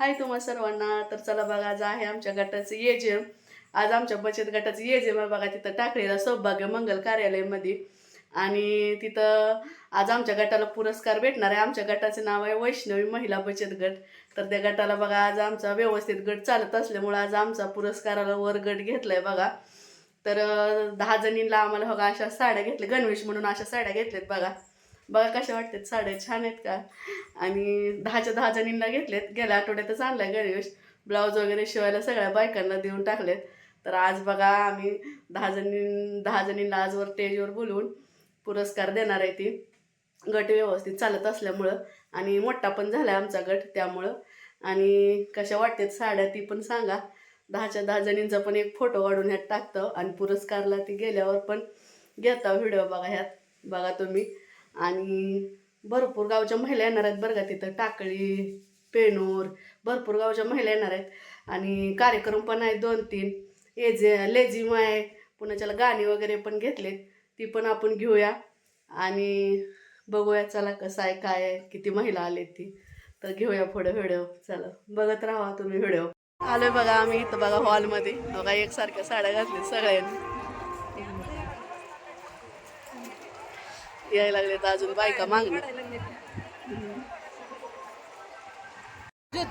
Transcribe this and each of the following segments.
हाय तुम्हा सर्वांना तर चला बघा आज आहे आमच्या गटाचं येजेम आज आमच्या बचत गटाचं येजेम आहे बघा तिथं टाकलेला सौभाग्य मंगल कार्यालयामध्ये. आणि तिथं आज आमच्या गटाला पुरस्कार भेटणार आहे. आमच्या गटाचं नाव आहे वैष्णवी महिला बचत गट. तर त्या गटाला बघा आज आमचा व्यवस्थित गट चालत असल्यामुळं आज आमचा पुरस्काराला वर गट घेतलाय बघा. तर दहा जणींना आम्हाला बघा अशा साड्या घेतल्या. गणवेश म्हणून अशा साड्या घेतल्यात बघा. बघा कशा वाटतात साड्या छान आहेत का? आणि दहाच्या दहा जणींना घेतलेत गेल्या आठवड्यातच आणलाय गणेश. ब्लाऊज वगैरे शिवायला सगळ्या बायकांना देऊन टाकलेत. तर आज बघा आम्ही दहा जणी दहा जणींना आजवर स्टेजवर बोलवून पुरस्कार देणार आहे ती. गट व्यवस्थित चालत असल्यामुळं आणि मोठा पण झाला आहे आमचा गट त्यामुळं. आणि कशा वाटतात साड्या ती पण सांगा. दहाच्या दहा जणींचा पण एक फोटो काढून ह्यात टाकतं आणि पुरस्कारला ती गेल्यावर पण घेता व्हिडिओ बघा ह्यात. बघा तुम्ही. आणि भरपूर गावच्या महिला येणार आहेत बरं का तिथं टाकळी पेनूर भरपूर गावच्या महिला येणार आहेत. आणि कार्यक्रम पण आहेत दोन तीन. एजे लेझिम आहे पुन्हा त्याला गाणी वगैरे पण घेतलेत ती पण आपण घेऊया. आणि बघूया चला कसं आहे काय आहे किती महिला आलेत ती. तर घेऊया पुढे व्हिडिओ. चला बघत राहा तुम्ही व्हिडिओ. आलोय बघा आम्ही इथं बघा हॉलमध्ये बघा एकसारख्या साड्या घातल्या सगळ्यांनी. यायला लागले तर अजून बायका मागणे.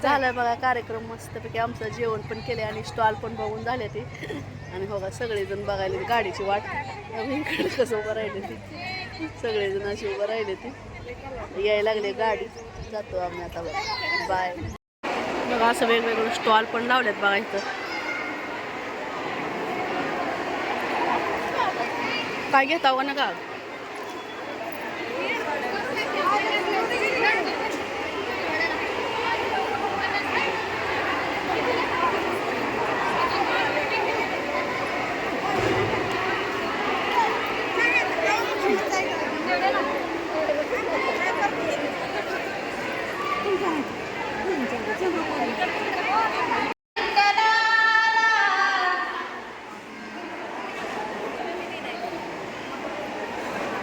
झालाय बघा कार्यक्रम मस्तपैकी आमचं जेवण पण केले आणि स्टॉल पण बघून झाले ते. आणि हो का सगळेजण बघायला गाडीची वाट. इकडे कसं उभं राहिले ते. सगळेजण असे उभं राहिले ते. यायला लागले गाडी. जातो आम्ही आता बाय बघा असं वेगवेगळे स्टॉल पण लावलेत बघा इथं. काय घेता हो ना का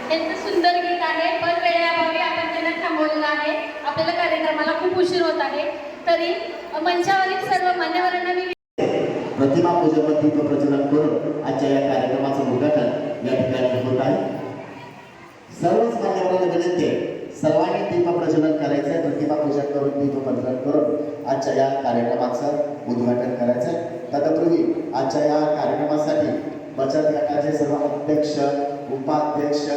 त्यांचं सुंदर गीत आहे पण वेळेअभावी आपण त्यांना थांबवलेलं आहे आपल्याला कार्यक्रमाला खूप उशीर होत आहे तरी मंचावरील सर्व मान्यवरांना मी प्रतिमा पूजन दीप प्रज्वलन करून आजच्या या कार्यक्रमाचं उद्घाटन या ठिकाणी होत आहे. सर्वच मान्यवरांना विनंती सर्वांनी दीप प्रज्वलन करायचं आहे प्रतिमा पूजन करून दीप प्रज्वलन करून आजच्या या कार्यक्रमाचं उद्घाटन करायचं आहे तत्पूर्वी आजच्या या कार्यक्रमासाठी बचत गटाचे सर्व अध्यक्ष उपाध्यक्ष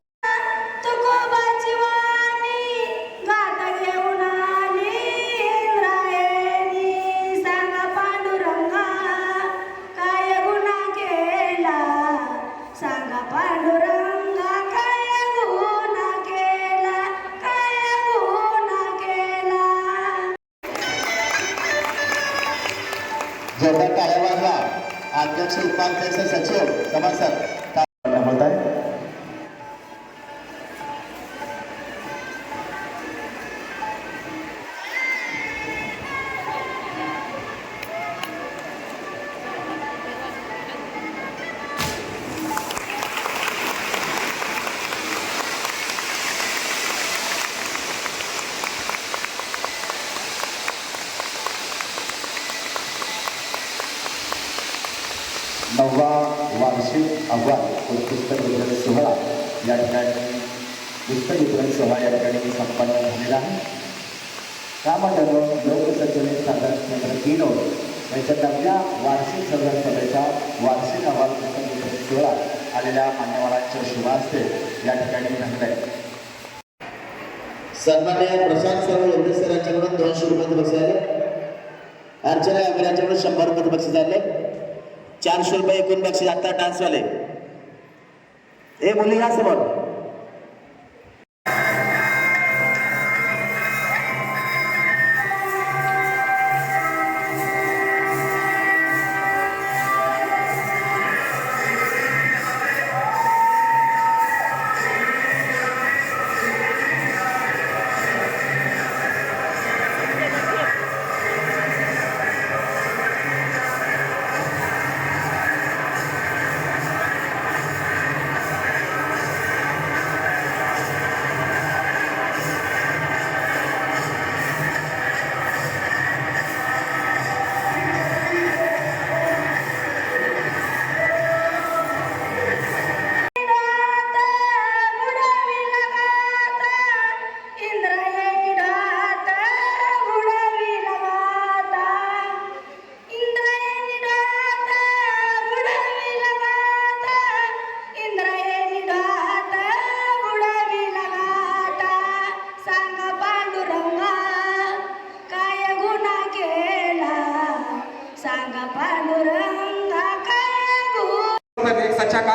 अध्यक्ष उपाध्यक्ष सचिव सभासद होत नववा वार्षिक अहवाल व पुस्तक वितरण सोहळा या ठिकाणी पुस्तक वितरण सोहळा या ठिकाणी संपन्न झालेला आहे. त्यामंडळ लोकसंचलित साधन केंद्र किनो यांच्या नवव्या वार्षिक संघ सभेचा वार्षिक अहवाल पुस्तक वितरण सोहळा आलेल्या मान्यवरांच्या शुभास्ते या ठिकाणी झालेला आहे सन्मान्य प्रशांत सर्व एवढे सरांच्याकडून दोनशे रुपये बक्षीस आले. अर्चना अगर यांच्याकडून शंभर रुपये बक्षीस आले. चारशे रुपये एकूण बक्षीस आता डान्सवाले ए मुली या समोर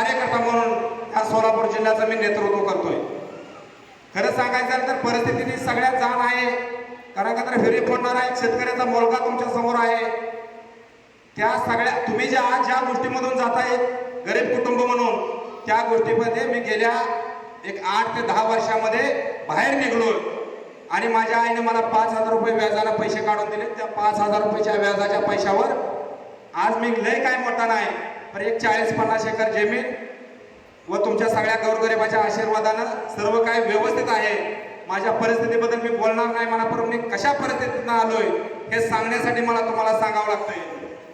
कार्यकर्ता म्हणून या सोलापूर जिल्ह्याचं मी नेतृत्व करतोय. खरं सांगायचं तर परिस्थितीने सगळ्यात जाण आहे. कारण का तर फेरी फोडणार आहे शेतकऱ्याचा मुलगा तुमच्यासमोर आहे. त्या सगळ्या तुम्ही ज्या आज ज्या गोष्टीमधून जाताय गरीब कुटुंब म्हणून त्या गोष्टीमध्ये मी गेल्या एक आठ ते दहा वर्षामध्ये बाहेर निघलो आणि माझ्या आईने मला पाच हजार रुपये व्याजाला पैसे काढून दिले. त्या पाच हजार रुपयाच्या व्याजाच्या पैशावर आज मी लय काय मोठा नाही. पण एक चाळीस पन्नास एकर जमीन व तुमच्या सगळ्या गौरगरिबाच्या आशीर्वादानं सर्व काही व्यवस्थित आहे. माझ्या परिस्थितीबद्दल मी बोलणार नाही मला पण मी कशा परिस्थितीतनं आलोय हे सांगण्यासाठी मला तुम्हाला सांगावं लागतंय.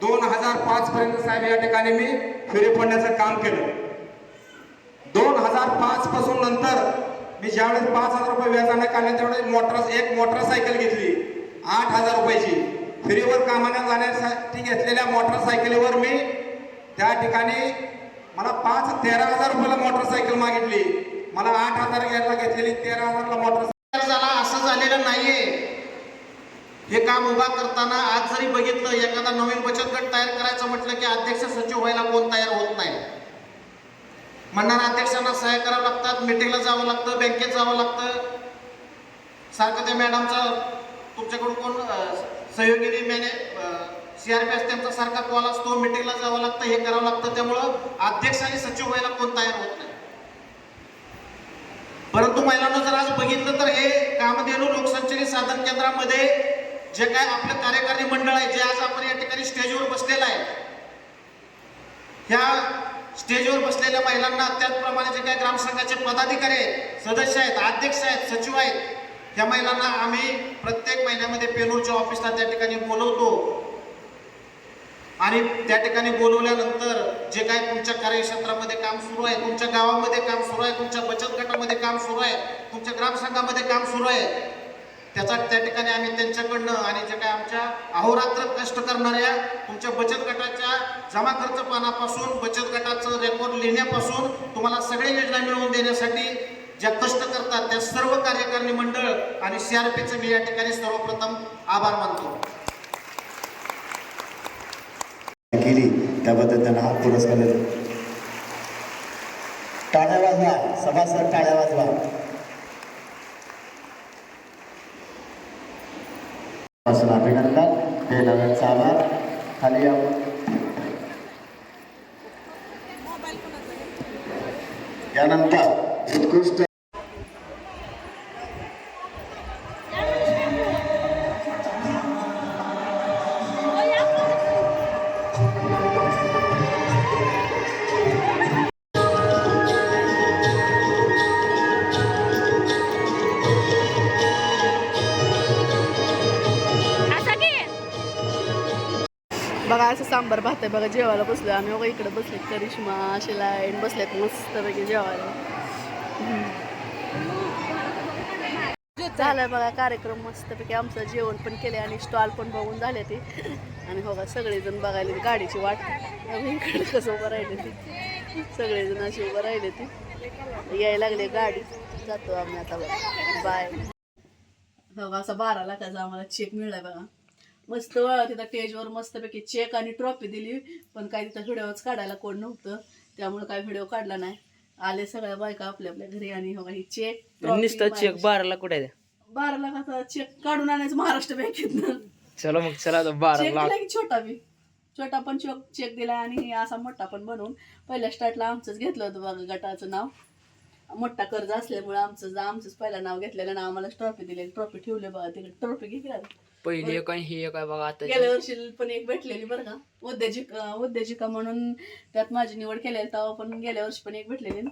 दोन हजार पाच पर्यंत साहेब या ठिकाणी मी फेरी फोडण्याचं काम केलं. दोन हजार पाच पासून नंतर मी ज्यावेळेस पाच हजार रुपये व्याजाने काढले त्यावेळेस मोटर एक मोटरसायकल घेतली आठ हजार रुपयाची. फ्रीवर कामाने जाण्यासाठी घेतलेल्या मोटरसायकलीवर मी त्या ठिकाणी मला पाच तेरा हजार रुपयाला मोटरसायकल मागितली. मला आठ हजार घ्यायला घेतलेली तेरा हजारला मोटरसायकल झाला असं झालेलं नाहीये. हे काम उभा करताना आज जरी बघितलं एखादा नवीन बचत गट तयार करायचं म्हटलं की अध्यक्ष सचिव व्हायला कोण तयार होत नाही? म्हणणार अध्यक्षांना सहाय्य करावं लागतात मिटिंगला जावं लागतं बँकेत जावं लागतं. सारखं त्या मॅडमचा तुमच्याकडून कोण सहयोगीने मॅने सीआरपीएस त्यांचा सारखा कॉल असतो मिटिंगला जावं लागतं हे करावं लागतं त्यामुळं अध्यक्ष आणि सचिव व्हायला कोण तयार होत नाही. परंतु महिलांना जर आज बघितलं तर हे कामधेनू लोकसंचारी साधन केंद्रामध्ये जे काय आपलं कार्यकारी मंडळ आहे जे आज आपण या ठिकाणी स्टेजवर बसलेलं आहे ह्या स्टेजवर बसलेल्या महिलांना त्याचप्रमाणे जे काही ग्रामसंघाचे पदाधिकारी आहेत सदस्य आहेत अध्यक्ष आहेत सचिव आहेत त्या महिलांना आम्ही प्रत्येक महिन्यामध्ये पेनूरच्या ऑफिसला त्या ठिकाणी बोलवतो. आणि त्या ठिकाणी बोलवल्यानंतर जे काय तुमच्या कार्यक्षेत्रामध्ये काम सुरू आहे तुमच्या गावामध्ये काम सुरू आहे तुमच्या बचत गटामध्ये काम सुरू आहे तुमच्या ग्रामसंघामध्ये काम सुरू आहे त्याचा त्या ठिकाणी आम्ही त्यांच्याकडनं आणि जे काय आमच्या अहोरात्र कष्ट करणाऱ्या तुमच्या बचत गटाच्या जमा खर्च पानापासून बचत गटाचं रेकॉर्ड लिहिण्यापासून तुम्हाला सगळे योजना मिळवून देण्यासाठी ज्या कष्ट करतात त्या सर्व कार्यकारिणी मंडळ आणि सीआरपीचं मी या ठिकाणी सर्वप्रथम आभार मानतो. केली त्याबद्दल त्यांना हा पुरस्कार देतो टाळ्या वाजवा सभासद टाळ्या वाजवा. पासून अभिनंदन हे नव्यांचा आभार खाली या. यानंतर सांबार भात आहे बघा जेवायला बसलो आम्ही. हो, बघा इकडे बसले करिश्मा शिला लाईन बसल्यात मस्त पैकी जेवायला. हम्म. झालं बघा कार्यक्रम मस्तपैकी. आमचं जेवण पण केले आणि स्टॉल पण बघून झाले ते. आणि हो का सगळेजण बघायला गाडीची वाट. आम्ही इकडे कसं उभं राहिले ते. सगळेजण असे उभं राहिले ते. यायला लागले गाडी. जातो आम्ही आता बघा. बाय हो असं असा बारा लाखाचा आम्हाला चेक मिळाला बघा. मस्त तिथं स्टेजवर मस्तपैकी चेक आणि ट्रॉफी दिली पण काही तिथं व्हिडिओच काढायला कोण नव्हतं त्यामुळे काही व्हिडिओ काढला नाही. आले सगळ्या बायका आपल्या आपल्या घरी आणि हो ही चेक नुसतं चेक बाराला कुठे द्या बारा लाखाचा चेक काढून आणायचं महाराष्ट्र बँकेतनं. चलो मग चला आता बारा चेक लाख दिला की छोटा बी. छोटा पण चेक चेक दिला आणि असा मोठा पण बनवून पहिल्या स्टार्टला आमचंच घेतलं होतं बघा गटाचं नाव. मोठा कर्ज असल्यामुळे आमचं आमचंच पहिलं नाव घेतलेलं ना आम्हाला ट्रॉफी दिली ट्रॉफी ठेवले बघा तिकडे ट्रॉफी घेतली पहिली एक आणि ही एक आहे बघा आता गेल्या वर्षी पण एक भेटलेली बरं का. उद्योजिका उद्योजिका म्हणून त्यात माझी निवड केलेली तेव्हा पण गेल्या वर्षी पण एक भेटलेली ना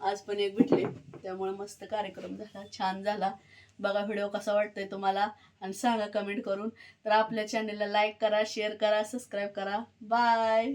आज पण एक भेटले. त्यामुळे मस्त कार्यक्रम झाला छान झाला. बघा व्हिडिओ कसा वाटतोय तुम्हाला आणि सांगा कमेंट करून. तर आपल्या चॅनलला लाईक करा शेअर करा सबस्क्राईब करा. बाय